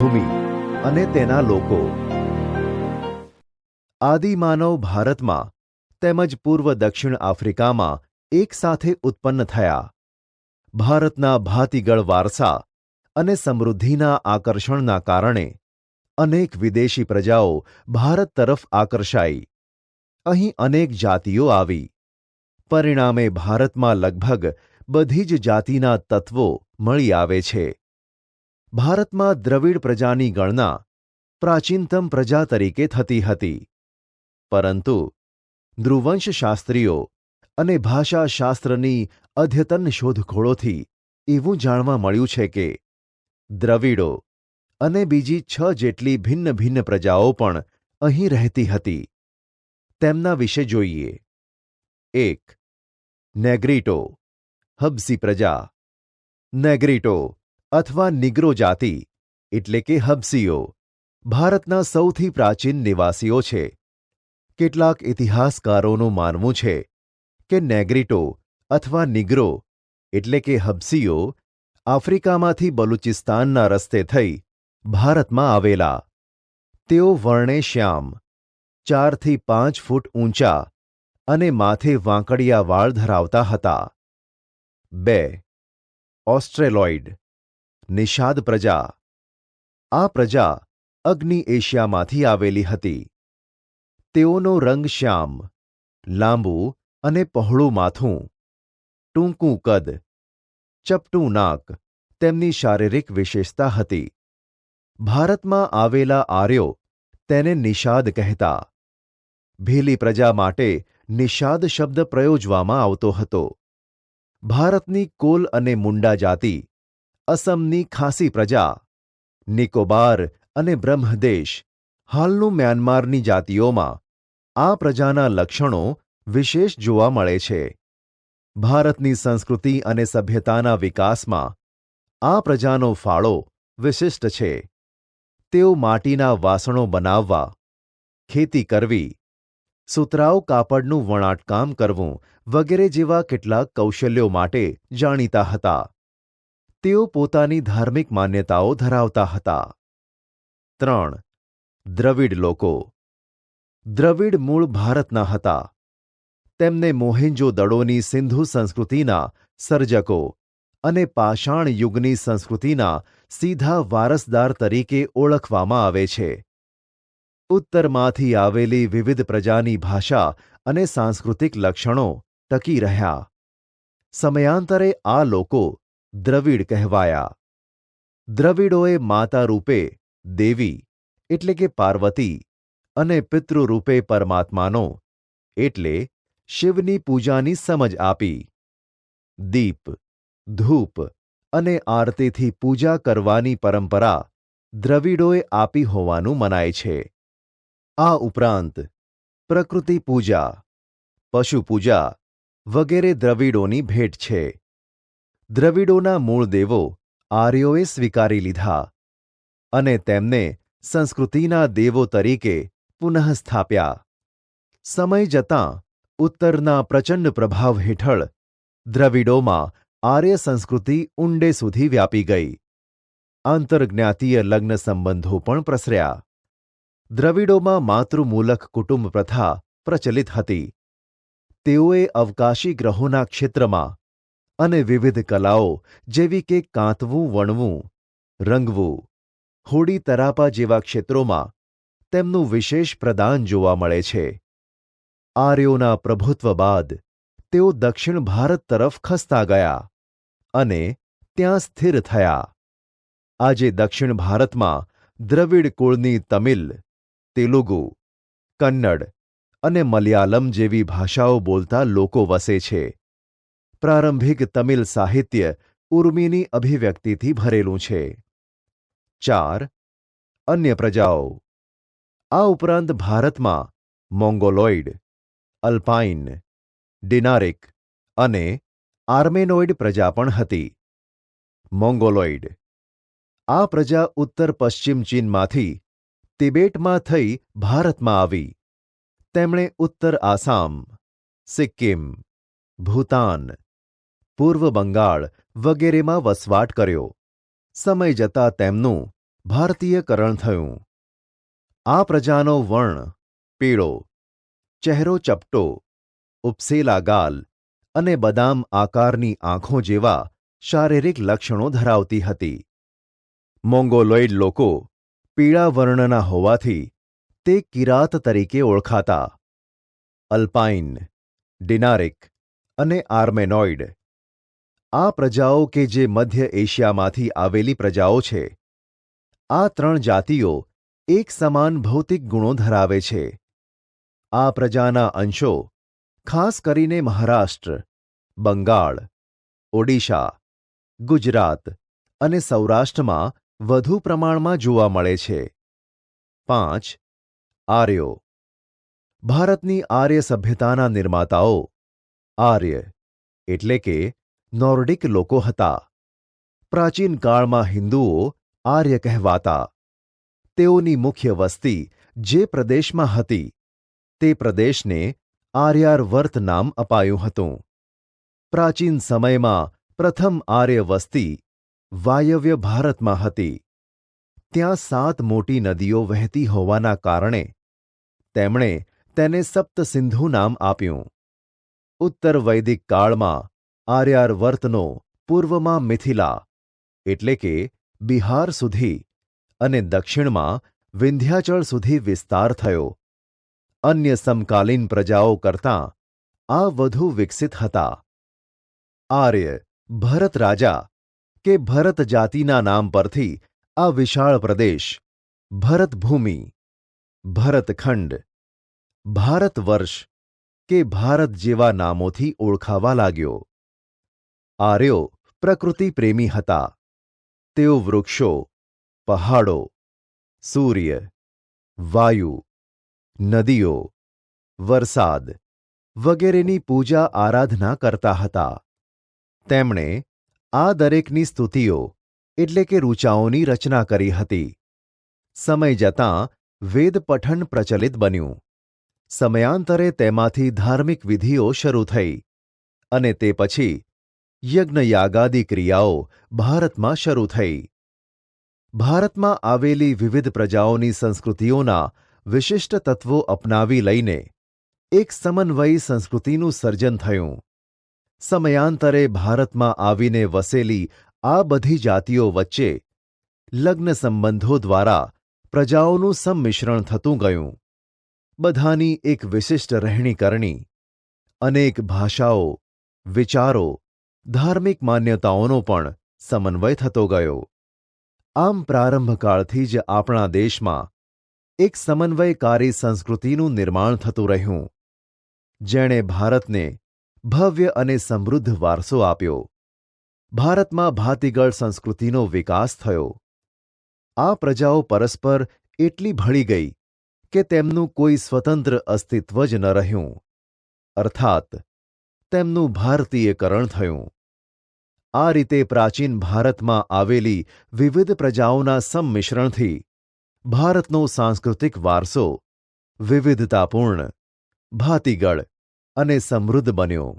ભૂમિ અને તેના લોકો. આદિમાનવ ભારતમાં તેમજ પૂર્વ દક્ષિણ આફ્રિકામાં એકસાથે ઉત્પન્ન થયા. ભારતના ભાતીગળ વારસા અને સમૃદ્ધિના આકર્ષણના કારણે અનેક વિદેશી પ્રજાઓ ભારત તરફ આકર્ષાઈ. અહીં અનેક જાતિઓ આવી. પરિણામે ભારતમાં લગભગ બધી જ જાતિના તત્વો મળી આવે છે. ભારતમાં દ્રવિડ પ્રજાની ગણના પ્રાચીનતમ પ્રજા તરીકે થતી હતી. પરંતુ ધ્રુવંશશાસ્ત્રીઓ અને ભાષાશાસ્ત્રની અદ્યતન શોધખોળોથી એવું જાણવા મળ્યું છે કે દ્રવિડો અને બીજી છ જેટલી ભિન્ન ભિન્ન પ્રજાઓ પણ અહીં રહેતી હતી. તેમના વિશે જોઈએ. એક, નેગ્રીટો હબ્સી પ્રજા. નેગ્રીટો અથવા નિગ્રો જાતિ, એટલે કે હબસીઓ, ભારતના સૌથી પ્રાચીન નિવાસીઓ છે. કેટલાક ઇતિહાસકારોનું માનવું છે કે નેગ્રીટો અથવા નિગ્રો, એટલે કે હબસીઓ, આફ્રિકામાંથી બલુચિસ્તાનના રસ્તે થઈ ભારતમાં આવેલા. તેઓ વર્ણે શ્યામ, ચારથી પાંચ ફૂટ ઊંચા અને માથે વાંકડિયા વાળ ધરાવતા હતા. બે, ઓસ્ટ્રેલોઇડ નિષાદ પ્રજા. આ પ્રજા અગ્નિ એશિયામાંથી આવેલી હતી. તેઓનો રંગ શ્યામ, લાંબુ અને પહોળું માથું, ટૂંકું કદ, ચપટું નાક, તેમની શારીરિક વિશેષતા હતી. ભારતમાં આવેલા આર્યો તેને નિષાદ કહેતા. ભીલી પ્રજા માટે નિષાદ શબ્દ પ્રયોજવામાં આવતો હતો. ભારતની કોલ અને મુંડા જાતિ અસમની ખાસી પ્રજા, નિકોબાર અને બ્રહ્મદેશ, હાલનું મ્યાનમારની જાતિઓમાં, આ પ્રજાના લક્ષણો વિશેષ જોવા મળે છે. ભારતની સંસ્કૃતિ અને સભ્યતાના વિકાસમાં, આ પ્રજાનો ફાળો વિશિષ્ટ છે. તેઓ માટીના વાસણો બનાવવા, ખેતી કરવી, સુતરાઉ કાપડનું વણાટકામ કરવું વગેરે જેવા કેટલાક કૌશલ્યો માટે જાણીતા હતા. તેઓ પોતાની ધાર્મિક માન્યતાઓ ધરાવતા હતા. ત્રણ. દ્રવિડ લોકો. દ્રવિડ મૂળ ભારતના હતા. તેમને મોહેન્જો દડોની સિંધુ સંસ્કૃતિના સર્જકો અને પાષાણ યુગની સંસ્કૃતિના સીધા વારસદાર તરીકે ઓળખવામાં આવે છે. ઉત્તરમાંથી આવેલી વિવિધ પ્રજાની ભાષા અને સાંસ્કૃતિક લક્ષણો ટકી રહ્યા. સમયાંતરે આ લોકો દ્રવિડ કહેવાયા. દ્રવિડોએ માતા રૂપે દેવી, એટલે કે પાર્વતી, અને પિતૃરૂપે પરમાત્માનો, એટલે શિવની પૂજાની સમજ આપી. દીપ, ધૂપ અને આરતીથી પૂજા કરવાની પરંપરા દ્રવિડોએ આપી હોવાનું મનાય છે. આ ઉપરાંત પ્રકૃતિ પૂજા, પશુ પૂજા વગેરે દ્રવિડોની ભેટ છે. દ્રવિડોના મૂળ દેવો આર્યોએ સ્વીકારી લીધા અને તેમને સંસ્કૃતિના દેવો તરીકે પુનઃસ્થાપ્યા સમય જતાં ઉત્તરના પ્રચંડ પ્રભાવ હેઠળ દ્રવિડોમાં આર્ય સંસ્કૃતિ ઊંડે સુધી વ્યાપી ગઈ. આંતરજ્ઞાતીય લગ્ન સંબંધો પણ પ્રસર્યા. દ્રવિડોમાં માતૃમૂલક કુટુંબ પ્રથા પ્રચલિત હતી. તેઓએ અવકાશી ગ્રહોના ક્ષેત્રમાં અને વિવિધ કલાઓ જેવી કે કાંતવું, વણવું, રંગવું, હોડી તરાપા જેવા ક્ષેત્રોમાં તેમનું વિશેષ પ્રદાન જોવા મળે છે. આર્યોના પ્રભુત્વ બાદ તેઓ દક્ષિણ ભારત તરફ ખસતા ગયા અને ત્યાં સ્થિર થયા. આજે દક્ષિણ ભારતમાં દ્રવિડ કુળની તમિલ, તેલુગુ, કન્નડ અને મલયાલમ જેવી ભાષાઓ બોલતા લોકો વસે છે. પ્રારંભિક તમિલ સાહિત્ય ઉર્મિની અભિવ્યક્તિથી ભરેલું છે. ચાર. અન્ય પ્રજાઓ. આ ઉપરાંત ભારતમાં મોંગોલોઇડ, અલ્પાઇન, ડિનારિક અને આર્મેનોઇડ પ્રજા પણ હતી. મોંગોલોઇડ. આ પ્રજા ઉત્તર પશ્ચિમ ચીનમાંથી તિબેટમાં થઈ ભારતમાં આવી. તેમણે ઉત્તર આસામ, સિક્કિમ, ભૂતાન પૂર્વ બંગાળ વગેરેમાં વસવાટ કર્યો. સમય જતાં તેમનું ભારતીયકરણ થયું. આ પ્રજાનો વર્ણ પીળો, ચહેરો ચપટો, ઉપસેલા ગાલ અને બદામ આકારની આંખો જેવા શારીરિક લક્ષણો ધરાવતી હતી. મોંગોલોઇડ લોકો પીળા વર્ણના હોવાથી તે કિરાત તરીકે ઓળખાતા. અલ્પાઇન, ડિનારિક અને આર્મેનોઇડ આ પ્રજાઓ કે જે મધ્ય એશિયામાંથી આવેલી પ્રજાઓ છે, આ ત્રણ જાતિઓ એક સમાન ભૌતિક ગુણો ધરાવે છે. આ પ્રજાના અંશો ખાસ કરીને મહારાષ્ટ્ર, બંગાળ, ઓડિશા, ગુજરાત અને સૌરાષ્ટ્રમાં વધુ પ્રમાણમાં જોવા મળે છે. પાંચ, આર્યો. ભારતની આર્ય સભ્યતાના નિર્માતાઓ આર્ય એટલે કે નોર્ડિક લોકો હતા. પ્રાચીન કાળમાં હિન્દુઓ આર્ય કહેવાતા. તેઓની મુખ્ય વસ્તી જે પ્રદેશમાં હતી, તે પ્રદેશને આર્યાર્વર્ત નામ અપાયું હતું. પ્રાચીન સમયમાં પ્રથમ આર્ય વસ્તી વાયવ્ય ભારતમાં હતી. ત્યાં સાત મોટી નદીઓ વહેતી હોવાના કારણે તેમણે તેને સપ્તસિંધુ નામ આપ્યું. ઉત્તર વૈદિક કાળમાં આર્યાર્વર્તનો પૂર્વમાં મિથિલા એટલે કે બિહાર સુધી અને દક્ષિણમાં વિંધ્યાચળ સુધી વિસ્તાર થયો. અન્ય સમકાલીન પ્રજાઓ કરતાં આ વધુ વિકસિત હતા. આર્ય, ભરત રાજા કે ભરત જાતિના નામ પરથી આ વિશાળ પ્રદેશ ભરતભૂમિ ભરતખંડ ભારત વર્ષ કે ભારત જેવા નામોથી ઓળખાવા લાગ્યો. આર્યો પ્રકૃતિ પ્રેમી હતા. તેઓ વૃક્ષો, પહાડો, સૂર્ય, વાયુ, નદીઓ, વરસાદ વગેરેની પૂજા આરાધના કરતા હતા. તેમણે આ દરેકની સ્તુતિઓ, એટલે કે ઋચાઓની રચના કરી હતી. સમય જતાં વેદ પઠન પ્રચલિત બન્યું. સમયાંતરે તેમાંથી ધાર્મિક વિધિઓ શરૂ થઈ અને તે પછી યજ્ઞયાગાદી ક્રિયાઓ ભારતમાં શરૂ થઈ. ભારતમાં આવેલી વિવિધ પ્રજાઓની સંસ્કૃતિઓના વિશિષ્ટ તત્વો અપનાવી લઈને એક સમન્વયી સંસ્કૃતિનું સર્જન થયું. સમયાંતરે ભારતમાં આવીને વસેલી આ બધી જાતિઓ વચ્ચે લગ્ન સંબંધો દ્વારા પ્રજાઓનું સંમિશ્રણ થતું ગયું. બધાની એક વિશિષ્ટ રહેણીકરણી અનેક ભાષાઓ, વિચારો ધાર્મિક માન્યતાઓનો પણ સમન્વય થતો ગયો. આમ પ્રારંભકાળથી જ આપણા દેશમાં એક સમન્વયકારી સંસ્કૃતિનું નિર્માણ થતું રહ્યું. જેણે ભારતને ભવ્ય અને સમૃદ્ધ વારસો આપ્યો. ભારતમાં ભાતીગળ સંસ્કૃતિનો વિકાસ થયો. આ પ્રજાઓ પરસ્પર એટલી ભળી ગઈ કે તેમનું કોઈ સ્વતંત્ર અસ્તિત્વ જ ન રહ્યું. અર્થાત, તેમનું ભારતીયકરણ થયું. આ રીતે પ્રાચીન ભારતમાં આવેલી વિવિધ પ્રજાઓના સંમિશ્રણથી ભારતનો સાંસ્કૃતિક વારસો વિવિધતાપૂર્ણ, ભાતીગળ અને સમૃદ્ધ બન્યો.